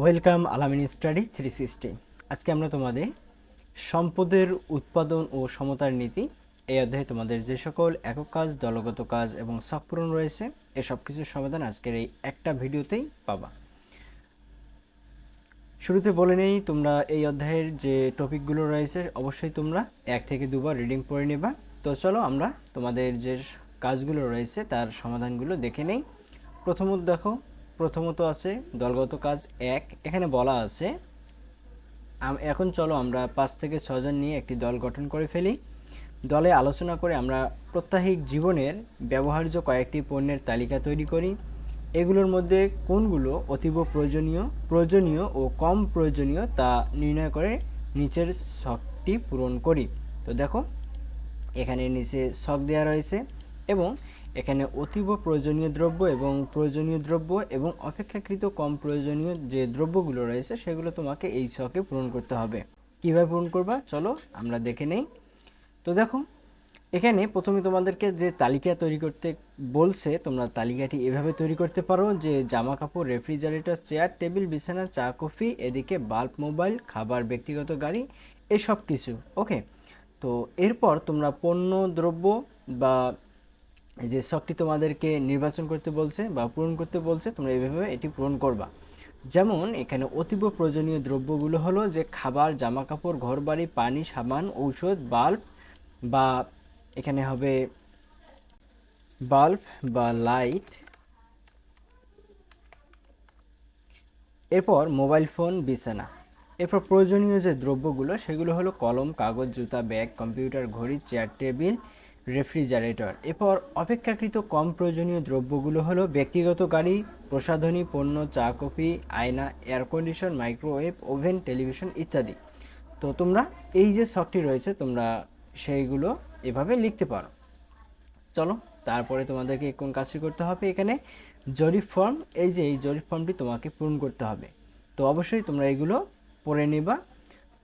Welcome আলামিন study three sixty. আজকে আমরা তোমাদের সম্পদের উৎপাদন ও সমতার নীতি, এই অধ্যায়ে তোমাদের যে সকল একক কাজ, দলগত কাজ এবং শখ রয়েছে এই সব কিছুর সমাধান আজকের এই একটা ভিডিওতেই পাবা। শুরুতে বলে নেই, তোমরা এই অধ্যায়ের যে টপিকগুলো রয়েছে, অবশ্যই তোমরা এক থেকে দুবার রিডিং পড়ে নেবা। তো চলো আমরা তোমাদের যে কাজগুলো রয়েছে, তার সমাধানগুলো দেখে নেই। প্রথমত দেখো প্রথমত আছে দলগত কাজ এক, এখানে বলা আছে এখন চলো আমরা পাঁচ থেকে ছজন নিয়ে একটি দল গঠন করে ফেলি। দলে আলোচনা করে আমরা প্রত্যাহিক জীবনের ব্যবহার্য কয়েকটি পণ্যের তালিকা তৈরি করি। এগুলোর মধ্যে কোনগুলো অতীব প্রয়োজনীয় প্রয়োজনীয় ও কম প্রয়োজনীয় তা নির্ণয় করে নিচের শখটি পূরণ করি। তো দেখো, এখানে নিচে শখ দেওয়া রয়েছে এবং এখানে অতীব প্রয়োজনীয় দ্রব্য এবং প্রয়োজনীয় দ্রব্য এবং অপেক্ষাকৃত কম প্রয়োজনীয় যে দ্রব্যগুলো রয়েছে সেগুলো তোমাকে এই শখে পূরণ করতে হবে। কীভাবে পূরণ করবা? চলো, আমরা দেখে নেই। তো দেখো, এখানে প্রথমে তোমাদেরকে যে তালিকা তৈরি করতে বলছে, তোমরা তালিকাটি এভাবে তৈরি করতে পারো যে জামা কাপড় রেফ্রিজারেটর, চেয়ার, টেবিল, বিছানা, চা, কফি, এদিকে বাল্ব, মোবাইল, খাবার, ব্যক্তিগত গাড়ি, এসব কিছু, ওকে? তো এরপর তোমরা পণ্য, দ্রব্য বা যে শখটি তোমাদেরকে নির্বাচন করতে বলছে বা পূরণ করতে বলছে, তোমরা এইভাবে এটি পূরণ করবা। যেমন এখানে অতীব প্রয়োজনীয় দ্রব্যগুলো হলো যে খাবার জামা কাপড় ঘরবাড়ি, পানি, সাবান, ঔষধ, বাল্ব বা এখানে হবে বাল্ব বা লাইট। এরপর মোবাইল ফোন, বিছানা। এরপর প্রয়োজনীয় যে দ্রব্যগুলো, সেগুলো হলো কলম, কাগজ, জুতা, ব্যাগ, কম্পিউটার, ঘড়ি, চেয়ার, টেবিল রেফ্রিজারেটর। এরপর অপেক্ষাকৃত কম প্রয়োজনীয় দ্রব্যগুলো হলো ব্যক্তিগত গাড়ি, প্রসাধনী পণ্য, চা, কফি, আয়না, air condition, microwave, oven, television ইত্যাদি। তো তোমরা এই যে শখটি রয়েছে, তোমরা সেইগুলো এভাবে লিখতে পারো। চলো, তারপরে তোমাদেরকে কোন কাজটি করতে হবে এখানে? জরিপ ফর্ম, এই যে এই জরিপ ফর্মটি তোমাকে পূরণ করতে হবে। তো অবশ্যই তোমরা এগুলো পড়ে নেবা।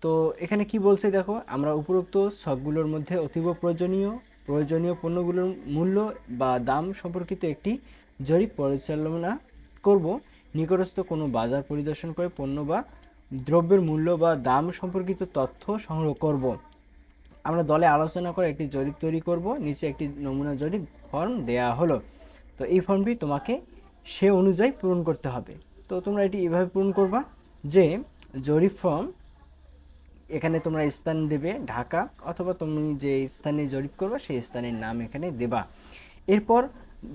তো এখানে কি বলছে দেখো, আমরা উপরোক্ত শখগুলোর মধ্যে অতীব প্রয়োজনীয় প্রয়োজনীয় পণ্যগুলোর মূল্য বা দাম সম্পর্কিত একটি জরিপ পরিচালনা করব। নিকটস্থ কোনো বাজার পরিদর্শন করে পণ্য বা দ্রব্যের মূল্য বা দাম সম্পর্কিত তথ্য সংগ্রহ করব। আমরা দলে আলোচনা করে একটি জরিপ তৈরি করব। নিচে একটি নমুনা জরিপ ফর্ম দেয়া হলো। তো এই ফর্মটি তোমাকে সে অনুযায়ী পূরণ করতে হবে। তো তোমরা এটি এভাবে পূরণ করবা যে জরিপ ফর্ম এখানে তোমরা স্থান দেবে ঢাকা, অথবা তুমি যে স্থানে জরিপ করবে সেই স্থানের নাম এখানে দেবা। এরপর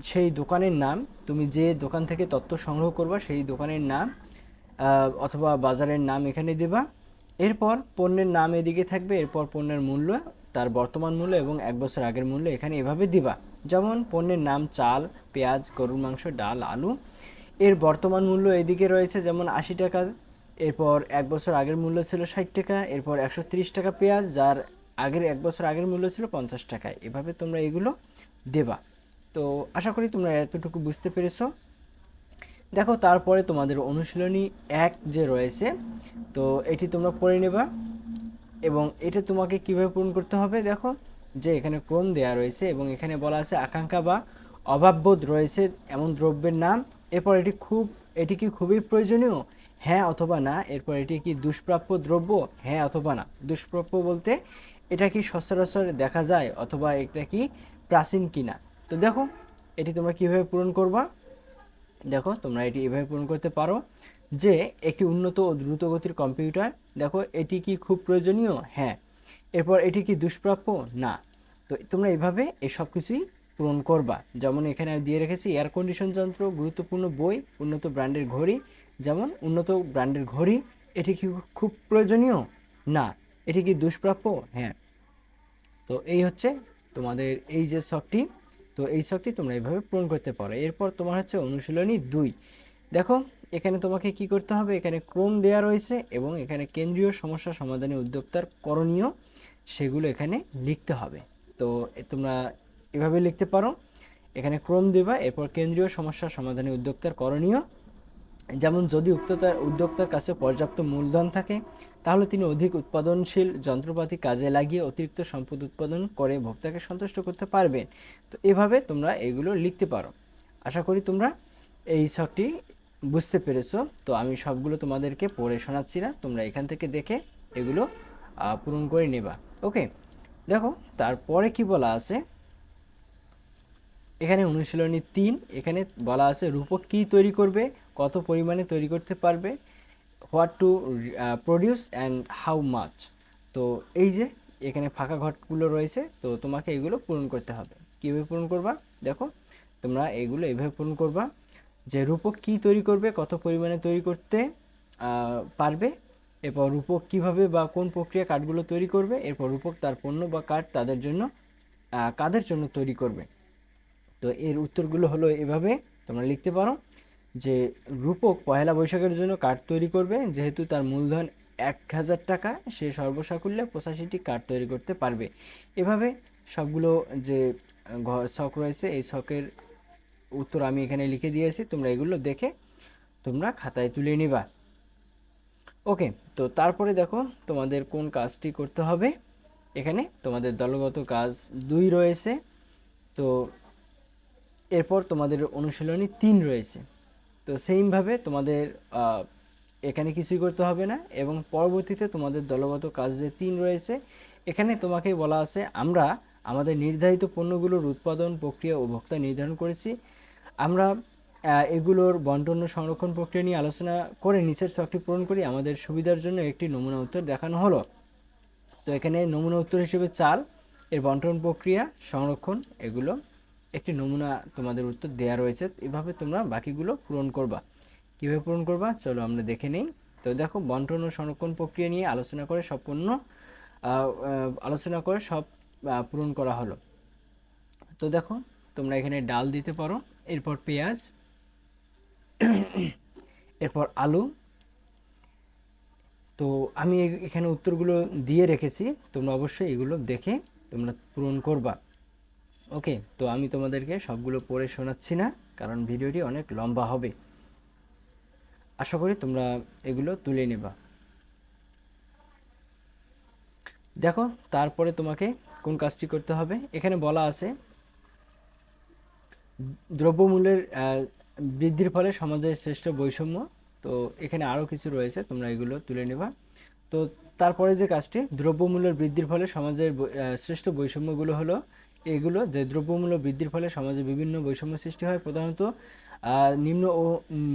সেই দোকানের নাম, তুমি যে দোকান থেকে তথ্য সংগ্রহ করবা সেই দোকানের নাম অথবা বাজারের নাম এখানে দেবা। এরপর পণ্যের নাম এদিকে থাকবে, এরপর পণ্যের মূল্য, তার বর্তমান মূল্য এবং এক বছর আগের মূল্য এখানে এভাবে দিবা। যেমন পণ্যের নাম চাল, পেঁয়াজ, গরুর মাংস, ডাল, আলু। এর বর্তমান মূল্য এদিকে রয়েছে যেমন আশি টাকা এরপর এক বছর আগের মূল্য ছিল ষাট টাকা, এরপর একশো টাকা পেঁয়াজ, যার আগের এক বছর আগের মূল্য ছিল পঞ্চাশ টাকায় এভাবে তোমরা এগুলো দেবা। তো আশা করি তোমরা এতটুকু বুঝতে পেরেছ। দেখো, তারপরে তোমাদের অনুশীলনী এক যে রয়েছে, তো এটি তোমরা পড়ে নেবা এবং এটা তোমাকে কীভাবে পূরণ করতে হবে দেখো, যে এখানে ক্রম দেয়া রয়েছে এবং এখানে বলা আছে আকাঙ্ক্ষা বা অভাববোধ রয়েছে এমন দ্রব্যের নাম। এরপর এটি খুব, এটি কি খুবই প্রয়োজনীয়? হ্যাঁ অথবা না, এরপর এটি কি দুষ্প্রাপ্য দ্রব্য? হ্যাঁ অথবা না। দুষ্প্রাপ্য বলতে এটা কি সচরাচর দেখা যায় অথবা এটা কি প্রাচীন কিনা? তো দেখো, এটি তোমরা কীভাবে পূরণ করবা? দেখো, তোমরা এটি এভাবে পূরণ করতে পারো যে একটি উন্নত ও দ্রুতগতির কম্পিউটার, দেখো, এটি কি খুব প্রয়োজনীয়? হ্যাঁ। এরপর এটি কি দুষ্প্রাপ্য? না। তো তোমরা এইভাবে এই সব কিছুই পূরণ করবা। যেমন এখানে আমি দিয়ে রেখেছি এয়ার কন্ডিশন যন্ত্র, গুরুত্বপূর্ণ বই, উন্নত ব্র্যান্ডের ঘড়ি যেমন উন্নত ব্র্যান্ডের ঘড়ি, এটি কি খুব প্রয়োজনীয়? না, এটি কি দুষ্প্রাপ্য? হ্যাঁ। তো এই হচ্ছে তোমাদের এই যে শখটি, তো এই শখটি তোমরা এইভাবে পূরণ করতে পারো। এরপর তোমার হচ্ছে অনুশীলনী দুই। দেখো, এখানে তোমাকে কি করতে হবে? এখানে ক্রম দেয়া রয়েছে এবং এখানে কেন্দ্রীয় সমস্যা সমাধানে উদ্যোক্তার করণীয় সেগুলো এখানে লিখতে হবে। তো তোমরা এভাবে লিখতে পারো। এখানে ক্রম দেবা, এরপর কেন্দ্রীয় সমস্যা সমাধানে উদ্যোক্তার করণীয়। যেমন যদি উক্ততার উদ্যোক্তার কাছে পর্যাপ্ত মূলধন থাকে, তাহলে তিনি অধিক উৎপাদনশীল যন্ত্রপাতি কাজে লাগিয়ে অতিরিক্ত সম্পদ উৎপাদন করে ভোক্তাকে সন্তুষ্ট করতে পারবেন। তো এভাবে তোমরা এগুলো লিখতে পারো। আশা করি তোমরা এই ছকটি বুঝতে পেরেছ। তো আমি সবগুলো তোমাদেরকে পড়ে শোনাচ্ছি না, তোমরা এখান থেকে দেখে এগুলো পূরণ করে নেবা। ওকে, দেখো, তারপরে কি বলা আছে? এখানে অনুশীলনী তিন, এখানে বলা আছে রূপক কী তৈরি করবে? কত পরিমাণে তৈরি করতে পারবে what to produce and how much তো এই যে এখানে ফাঁকা ঘরগুলো রয়েছে, তো তোমাকে এগুলো পূরণ করতে হবে। কীভাবে পূরণ করবা? দেখো, তোমরা এগুলো এইভাবে পূরণ করবা যে রূপক কী তৈরি করবে, কত পরিমাণে তৈরি করতে পারবে, এরপর রূপক কীভাবে বা কোন প্রক্রিয়া কাঠগুলো তৈরি করবে, এরপর রূপক তার পণ্য বা কাঠ তাদের জন্য কাদের জন্য তৈরি করবে। তো এর উত্তরগুলো হলো এভাবে তোমরা লিখতে পারো। যে রূপক পয়লা বৈশাখের জন্য কার্ড তৈরি করবে, যেহেতু তার মূলধন এক হাজার টাকা, সে সর্বসাকুল্যে পঁচাশিটি কার্ড তৈরি করতে পারবে। এভাবে সবগুলো যে ছক রয়েছে, এই শখের উত্তর আমি এখানে লিখে দিয়েছি, তোমরা এগুলো দেখে তোমরা খাতায় তুলে নিবা। ওকে, তো তারপরে দেখো তোমাদের কোন কাজটি করতে হবে। এখানে তোমাদের দলগত কাজ দুই রয়েছে, তো এরপর তোমাদের অনুশীলনী তিন রয়েছে। তো সেইমভাবে তোমাদের এখানে কিছুই করতে হবে না এবং পরবর্তীতে তোমাদের দলগত কাজ যে তিন রয়েছে, এখানে তোমাকে বলা আছে, আমরা আমাদের নির্ধারিত পণ্যগুলোর উৎপাদন প্রক্রিয়া ও ভোক্তা নির্ধারণ করেছি। আমরা এগুলোর বন্টন ও সংরক্ষণ প্রক্রিয়া নিয়ে আলোচনা করে নিচের ছকটি পূরণ করি। আমাদের সুবিধার জন্য একটি নমুনা উত্তর দেখানো হলো। তো এখানে নমুনা উত্তর হিসেবে চাল, এর বন্টন প্রক্রিয়া, সংরক্ষণ, এগুলো একটি নমুনা তোমাদের উত্তর দেয়া রয়েছে। এভাবে তোমরা বাকিগুলো পূরণ করবা। কীভাবে পূরণ করবা? চলো আমরা দেখে নেই। তো দেখো, বন্টন ও সংরক্ষণ প্রক্রিয়া নিয়ে আলোচনা করে সব পণ্য আলোচনা করে সব পূরণ করা হলো। তো দেখো, তোমরা এখানে ডাল দিতে পারো, এরপর পেঁয়াজ, এরপর আলু। তো আমি এখানে উত্তরগুলো দিয়ে রেখেছি, তোমরা অবশ্যই এগুলো দেখে তোমরা পূরণ করবা। ওকে, তো আমি তোমাদেরকে সবগুলো পড়ে শোনাচ্ছি না, কারণ ভিডিওটি অনেক লম্বা হবে। আশা করি তোমরা এগুলো তুলে নেবা। দেখো, তারপরে তোমাকে কোন কাজটি করতে হবে? এখানে বলা আছে, দ্রব্যমূল্যের বৃদ্ধির ফলে সমাজের শ্রেষ্ঠ বৈষম্য। তো এখানে আরও কিছু রয়েছে, তোমরা এগুলো তুলে নেবা। তো তারপরে যে কাজটি, দ্রব্যমূল্যের বৃদ্ধির ফলে সমাজের শ্রেষ্ঠ বৈষম্যগুলো হলো এগুলো যে দ্রব্যমূল্য বৃদ্ধির ফলে সমাজে বিভিন্ন বৈষম্য সৃষ্টি হয়, প্রধানত নিম্ন ও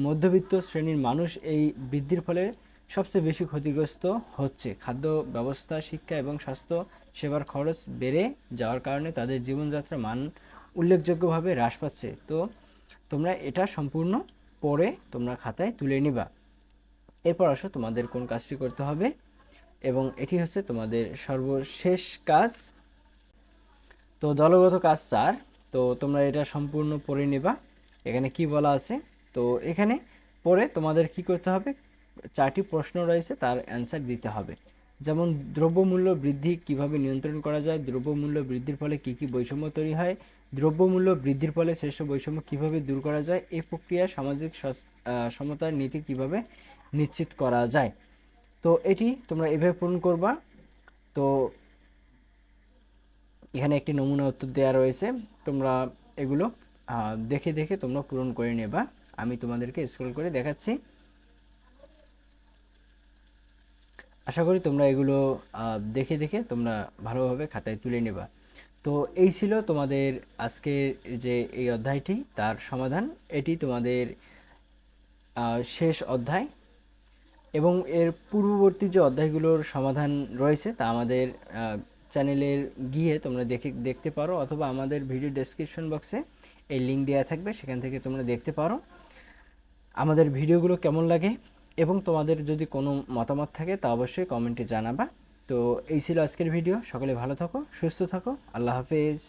মধ্যবিত্ত শ্রেণির মানুষ এই বৃদ্ধির ফলে সবচেয়ে বেশি ক্ষতিগ্রস্ত হচ্ছে। খাদ্য ব্যবস্থা, শিক্ষা এবং স্বাস্থ্য সেবার খরচ বেড়ে যাওয়ার কারণে তাদের জীবনযাত্রার মান উল্লেখযোগ্যভাবে হ্রাস পাচ্ছে। তো তোমরা এটা সম্পূর্ণ পরে তোমরা খাতায় তুলে নিবা। এরপর আসো তোমাদের কোন কাজটি করতে হবে এবং এটি হচ্ছে তোমাদের সর্বশেষ কাজ। তো দলগত কাজ চার তো তোমরা এটা সম্পূর্ণ পড়ে নেবা। এখানে কি বলা আছে? তো এখানে পড়ে তোমাদের কি করতে হবে? চারটি প্রশ্ন রয়েছে, তার অ্যান্সার দিতে হবে। যেমন, দ্রব্যমূল্য বৃদ্ধি কীভাবে নিয়ন্ত্রণ করা যায়? দ্রব্যমূল্য বৃদ্ধির ফলে কি কি বৈষম্য তৈরি হয়? দ্রব্যমূল্য বৃদ্ধির ফলে শ্রেষ্ঠ বৈষম্য কীভাবে দূর করা যায়? এই প্রক্রিয়ায় সামাজিক সমতার নীতি কীভাবে নিশ্চিত করা যায়? তো এটি তোমরা এভাবে পূরণ করবা। তো এখানে একটি নমুনা উত্তর দেওয়া রয়েছে। তোমরা এগুলো দেখে দেখে তোমরা পূরণ করে নেবা। আমি তোমাদেরকে স্ক্রল করে দেখাচ্ছি। আশা করি তোমরা এগুলো দেখে দেখে তোমরা ভালোভাবে খাতায় তুলে নেবা। তো এই ছিল তোমাদের আজকের যে এই অধ্যায়টি, তার সমাধান। এটি তোমাদের শেষ অধ্যায়। এবং এর পূর্ববর্তী যে অধ্যায়গুলোর সমাধান রয়েছে, তা আমাদের চ্যানেলের গিয়ে তোমরা দেখে, দেখতে পারো অথবা আমাদের ভিডিও ডেসক্রিপশন বক্সে এই লিঙ্ক দেওয়া থাকবে, সেখান থেকে তোমরা দেখতে পারো। আমাদের ভিডিওগুলো কেমন লাগে এবং তোমাদের যদি কোনো মতামত থাকে তা অবশ্যই কমেন্টে জানাবা। তো এই ছিল আজকের ভিডিও সকলে ভালো থাকো, সুস্থ থাকো, আল্লাহ হাফেজ।